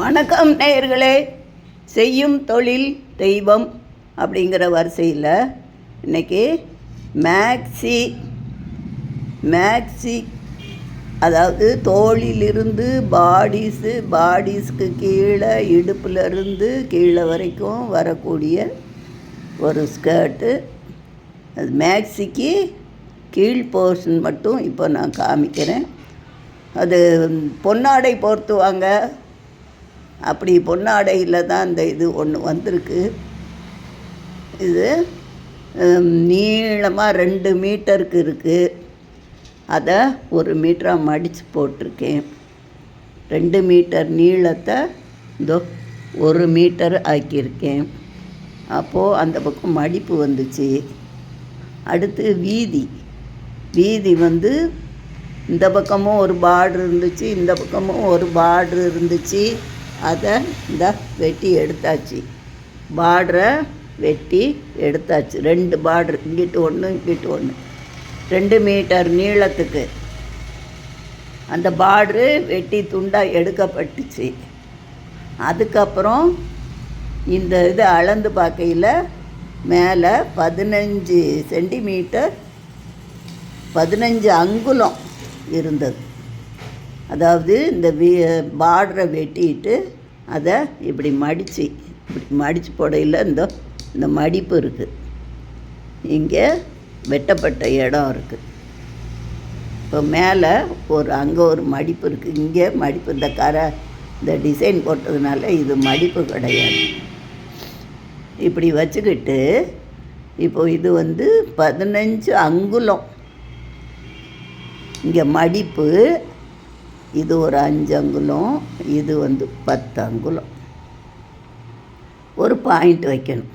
வணக்கம் நேயர்களே. செய்யும் தொழில் தெய்வம் அப்படிங்கிற வரிசையில் இன்னைக்கு மேக்ஸி மேக்ஸி அதாவது தோளிலிருந்து பாடிஸு பாடிஸ்க்கு கீழே இடுப்புலேருந்து கீழே வரைக்கும் வரக்கூடிய ஒரு ஸ்கர்ட்டு. அது மேக்ஸிக்கு கீழ் போர்ஷன் மட்டும் இப்போ நான் காமிக்கிறேன். அது பொன்னாடை போர்த்துவாங்க. அப்படி பொன்னாடையில் தான் இந்த இது ஒன்று வந்திருக்கு. இது நீளமாக ரெண்டு மீட்டருக்கு இருக்குது அதை ஒரு மீட்டராக மடித்து போட்டிருக்கேன். ரெண்டு மீட்டர் நீளத்தை இதோ ஒரு மீட்டர் ஆக்கியிருக்கேன். அப்போது அந்த பக்கம் மடிப்பு வந்துச்சு. அடுத்து வீதி. வீதி வந்து இந்த பக்கமும் ஒரு பார்ட்ரு இருந்துச்சு இந்த பக்கமும் ஒரு பார்ட்ரு இருந்துச்சு. அதை இந்த வெட்டி எடுத்தாச்சு. பார்டரை வெட்டி எடுத்தாச்சு. ரெண்டு பார்ட்ரு இங்கிட்டு ஒன்று இங்கிட்டு ஒன்று ரெண்டு மீட்டர் நீளத்துக்கு. அந்த பார்டரு வெட்டி துண்டாக எடுக்கப்பட்டுச்சு. அதுக்கப்புறம் இந்த இது அளந்து பார்க்கையில் மேலே பதினஞ்சு சென்டிமீட்டர் பதினஞ்சு அங்குலம் இருந்தது. அதாவது இந்த வீ பார்டரை வெட்டிட்டு அதை இப்படி மடித்து இப்படி மடித்து போடையில் இந்த இந்த மடிப்பு இருக்குது இங்கே வெட்டப்பட்ட இடம் இருக்குது இப்போ மேலே ஒரு அங்கே ஒரு மடிப்பு இருக்குது இங்கே மடிப்பு இந்த கரை இந்த டிசைன் போட்டதுனால இது மடிப்பு கிடையாது. இப்படி வச்சுக்கிட்டு இப்போ இது வந்து பதினஞ்சு அங்குலம். இங்கே மடிப்பு இது ஒரு அஞ்சு அங்குலம் இது வந்து பத்து அங்குலம் ஒரு பாயிண்ட் வைக்கணும்.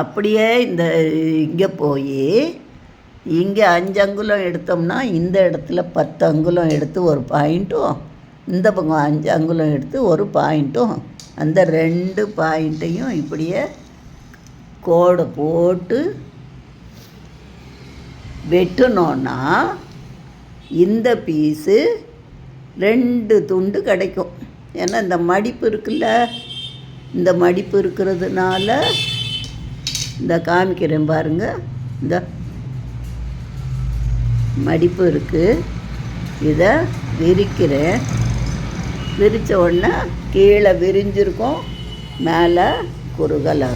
அப்படியே இந்த இங்கே போய் இங்கே அஞ்சு அங்குலம் எடுத்தோம்னா இந்த இடத்துல பத்து அங்குலம் எடுத்து ஒரு பாயிண்ட்டும் இந்த பக்கம் அஞ்சு அங்குலம் எடுத்து ஒரு பாயிண்ட்டும் அந்த ரெண்டு பாயிண்ட்டையும் இப்படியே கோடை போட்டு வெட்டினோன்னா இந்த பீஸு ரெண்டு துண்டு கிடைக்கும். ஏன்னா இந்த மடிப்பு இருக்குல்ல? இந்த மடிப்பு இருக்கிறதுனால இந்த காமிக்கிறேன் பாருங்க. இந்த மடிப்பு இருக்குது இதை விரிக்கிறேன். விரித்த உடனே கீழே விரிஞ்சிருக்கும். மேலே குறுகலாக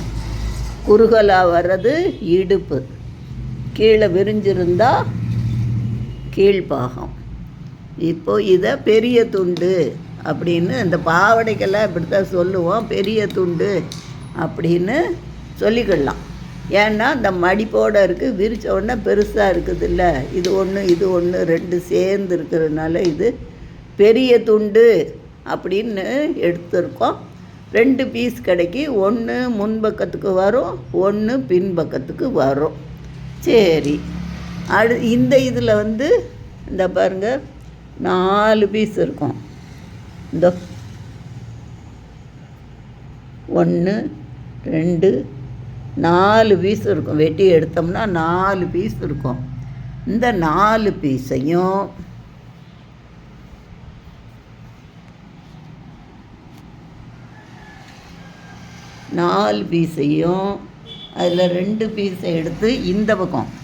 குறுகலாக வர்றது இடுப்பு. கீழே விரிஞ்சிருந்தால் கீழ்ப்பாகம் இப்போ இதை பெரிய துண்டு அப்படின்னு இந்த பாவடைக்கெல்லாம் இப்படி தான் சொல்லுவோம் பெரிய துண்டு அப்படின்னு சொல்லிக்கிடலாம். ஏன்னா இந்த மடிப்போடு இருக்குது விரித்த உடனே பெருசாக இருக்குதுல்ல. இது ஒன்று இது ஒன்று ரெண்டு சேர்ந்து இருக்கிறதுனால இது பெரிய துண்டு அப்படின்னு எடுத்திருக்கோம். ரெண்டு பீஸ் கிடைக்கி ஒன்று முன்பக்கத்துக்கு வரும் ஒன்று பின்பக்கத்துக்கு வரும். சரி. அடு இந்த இதில் வந்து இந்த பாருங்கள் நாலு பீஸ் இருக்கும். இந்த. ஒன்று ரெண்டு நாலு பீஸ் இருக்கும். வெட்டி எடுத்தோம்னா நாலு பீஸ் இருக்கும். இந்த நாலு பீஸையும் நாலு பீஸையும் அதில் ரெண்டு பீஸை எடுத்து இந்த பக்கம்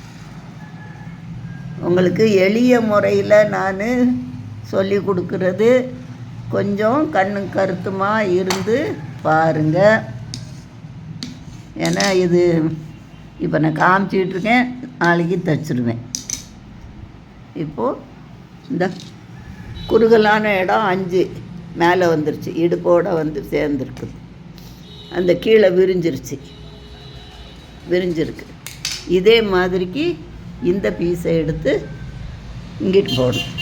உங்களுக்கு எளிய முறையில் நான் சொல்லி கொடுக்குறது. கொஞ்சம் கண்ணு கருத்துமாக இருந்து பாருங்கள் ஏன்னா இது இப்போ நான் காமிச்சிட்ருக்கேன் இருக்கேன் நாளைக்கு தச்சிருவேன். இப்போது இந்த குறுகலான இடம் அஞ்சு மேலே வந்துருச்சு இடுப்போடு வந்து சேர்ந்துருக்குது அந்த கீழே விரிஞ்சிருச்சு. விரிஞ்சிருக்கு. இதே மாதிரிக்கு இந்த பீஸை எடுத்து இங்கிட்டு போடணும்.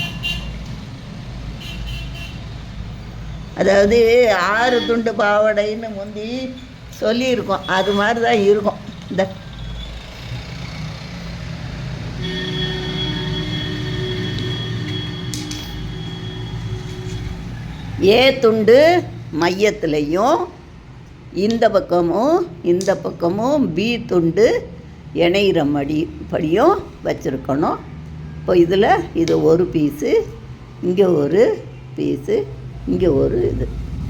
அதாவது ஆறு துண்டு பாவாடைன்னு முந்தி சொல்லியிருக்கோம். அது மாதிரி தான் இருக்கும். இந்த. ஏ துண்டு மையத்துலேயும் இந்த பக்கமும் இந்த பக்கமும் பி துண்டு இணையிற மடி படியும் வச்சுருக்கணும். இப்போ இதில் இது ஒரு பீஸு இங்கே ஒரு பீஸு இங்கே ஒரு இது.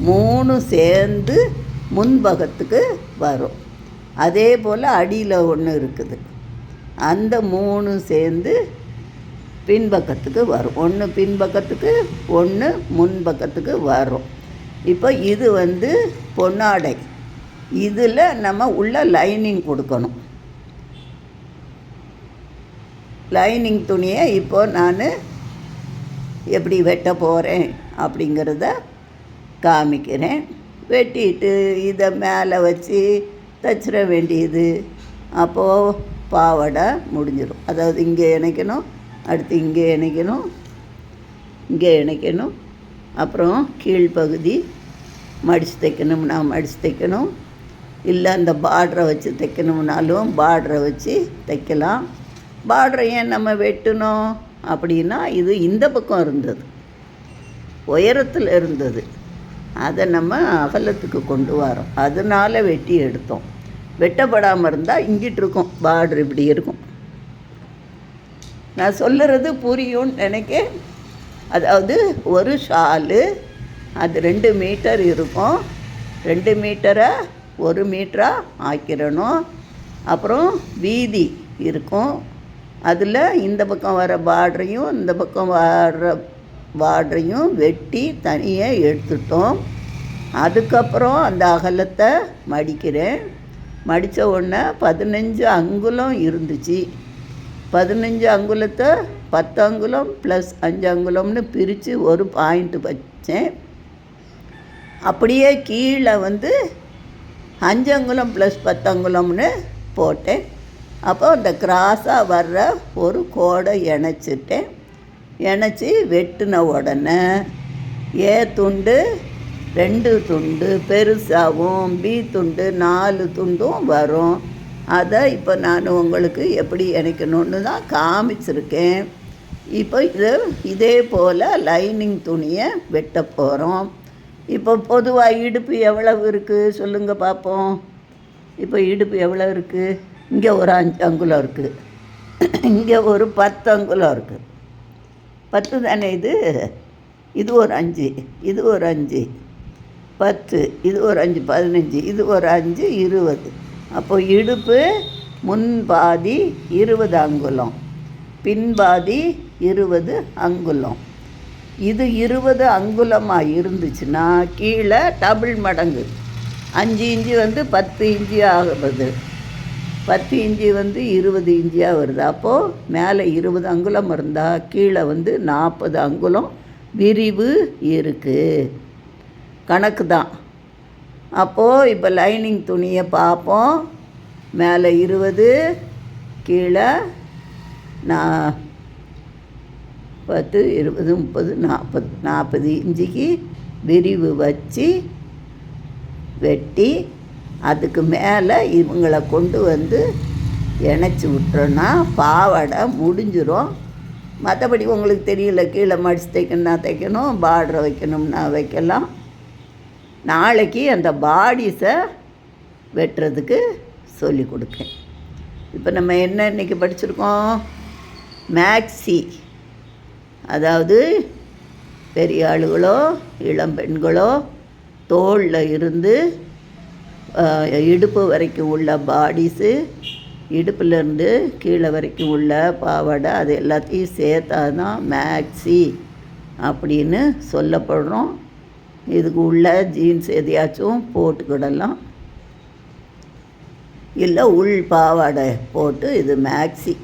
மூணு சேர்ந்து முன்பக்கத்துக்கு வரும். அதே போல் அடியில் ஒன்று இருக்குது. அந்த மூணு சேர்ந்து பின்பக்கத்துக்கு வரும். ஒன்று பின்பக்கத்துக்கு ஒன்று முன்பக்கத்துக்கு வரும். இப்போ இது வந்து பொன்னாடை. இதில் நம்ம உள்ள லைனிங் கொடுக்கணும். லைனிங் துணியை இப்போது நான் எப்படி வெட்ட போகிறேன் அப்படிங்கிறத காமிக்கிறேன். வெட்டிட்டு இதை மேலே வச்சு தச்சிட வேண்டியது. அப்போது பாவாடை முடிஞ்சிடும் அதாவது இங்கே இணைக்கணும் அடுத்து இங்கே இணைக்கணும் இங்கே இணைக்கணும். அப்புறம் கீழ்ப்பகுதி மடித்து தைக்கணும்னா மடித்து தைக்கணும். இல்லை அந்த பார்டரை வச்சு தைக்கணும்னாலும் பார்டரை வச்சு தைக்கலாம். பார்டரை ஏன் நம்ம வெட்டணும் அப்படின்னா இது இந்த பக்கம் இருந்தது. உயரத்தில் இருந்தது. அதை நம்ம அகலத்துக்கு கொண்டு வரோம். அதனால வெட்டி எடுத்தோம். வெட்டப்படாமல் இருந்தால் இங்கிட்டு இருக்கும். பார்டர் இப்படி இருக்கும். நான் சொல்லுறது புரியும்னு நினைக்க அதாவது ஒரு ஷாலு அது ரெண்டு மீட்டர் இருக்கும். ரெண்டு மீட்டரை ஒரு மீட்டராக ஆக்கிடணும். அப்புறம் வீதி இருக்கும். அதில் இந்த பக்கம் வர பார்டரையும் இந்த பக்கம் வர பார்டரையும் வெட்டி தனியாக எடுத்துட்டோம். அதுக்கப்புறம் அந்த அகலத்தை மடிக்கிறேன். மடித்த உடனே பதினஞ்சு அங்குலம் இருந்துச்சு. பதினஞ்சு அங்குலத்தை பத்து அங்குலம் ப்ளஸ் அஞ்சு அங்குலம்னு பிரித்து ஒரு பாயிண்ட் வச்சேன். அப்படியே கீழே வந்து அஞ்சு அங்குலம் ப்ளஸ் பத்து அங்குலம்னு போட்டேன். அப்போ அந்த கிராஸாக வர்ற ஒரு கோடை இணைச்சிட்டேன். இணைச்சி வெட்டின உடனே ஏ துண்டு ரெண்டு துண்டு பெருசாகவும் பி துண்டு நாலு துண்டும் வரும். அதை இப்போ நான் உங்களுக்கு எப்படி இணைக்கணும்னு தான் காமிச்சிருக்கேன். இப்போ இது இதே போல் லைனிங் துணியை வெட்ட போகிறோம் இப்போ பொதுவாக இடுப்பு எவ்வளவு இருக்குது சொல்லுங்கள் பார்ப்போம் இப்போ இடுப்பு எவ்வளோ இருக்குது இங்கே ஒரு அஞ்சு அங்குலம் இருக்குது இங்கே ஒரு பத்து அங்குலம் இருக்குது பத்து தானே இது? இது ஒரு அஞ்சு இது ஒரு அஞ்சு. பத்து இது ஒரு அஞ்சு பதினஞ்சு இது ஒரு அஞ்சு இருபது. அப்போ இடுப்பு முன்பாதி இருபது அங்குலம். பின்பாதி இருபது அங்குலம். இது இருபது அங்குலமாக இருந்துச்சுன்னா கீழே டபுள் மடங்கு. அஞ்சு இஞ்சி வந்து பத்து இஞ்சி ஆகுது பத்து இஞ்சி வந்து இருபது இஞ்சியாக வருது. அப்போது மேலே இருபது அங்குலம் இருந்தால் கீழே வந்து நாற்பது அங்குலம் விரிவு இருக்குது கணக்கு தான். அப்போது இப்போ லைனிங் துணியை பார்ப்போம். மேலே இருபது கீழே நான் பத்து இருபது முப்பது நாற்பது நாற்பது இஞ்சிக்கு விரிவு வச்சு வெட்டி அதுக்கு மேலே இவங்களை கொண்டு வந்து இணைச்சி விட்டுறோன்னா பாவாடை முடிஞ்சிரும். மற்றபடி உங்களுக்கு தெரியல கீழே மடித்து தைக்கணும்னா தைக்கணும் பார்டர் வைக்கணும்னா வைக்கலாம். நாளைக்கு அந்த பாடிஸை வெட்டுறதுக்கு சொல்லி கொடுக்கேன். இப்போ நம்ம என்ன இன்றைக்கி படிச்சிருக்கோம்? மேக்ஸி அதாவது பெரிய ஆளுகளோ இளம் பெண்களோ தோளில் இருந்து இடுப்பு வரைக்கும் உள்ள பாடிஸு இடுப்புலேருந்து கீழே வரைக்கும் உள்ள பாவாடை அது எல்லாத்தையும் சேர்த்தா தான் மேக்ஸி அப்படின்னு சொல்லப்படுறோம். இதுக்கு உள்ள ஜீன்ஸ் எதையாச்சும் போட்டுக்கிடலாம். இல்லை உள் பாவாடை போட்டு இது மேக்ஸி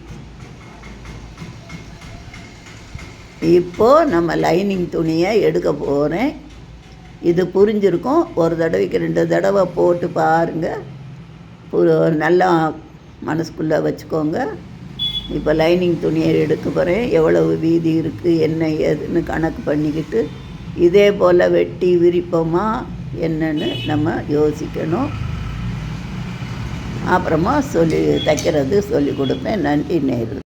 இப்போது நம்ம லைனிங் துணியை எடுக்க போகிறேன் இது புரிஞ்சிருக்கும். ஒரு தடவைக்கு ரெண்டு தடவை போட்டு பாருங்கள் நல்லா மனசுக்குள்ளே வச்சுக்கோங்க. இப்போ லைனிங் துணியை எடுக்க போகிறேன் எவ்வளவு வீதி இருக்குது என்ன ஏதுன்னு கணக்கு பண்ணிக்கிட்டு இதே போல் வெட்டி விரிப்போமா என்னன்னு நம்ம யோசிக்கணும். அப்புறமா சொல்லி தைக்கிறது சொல்லி கொடுப்பேன். நன்றி நேரு.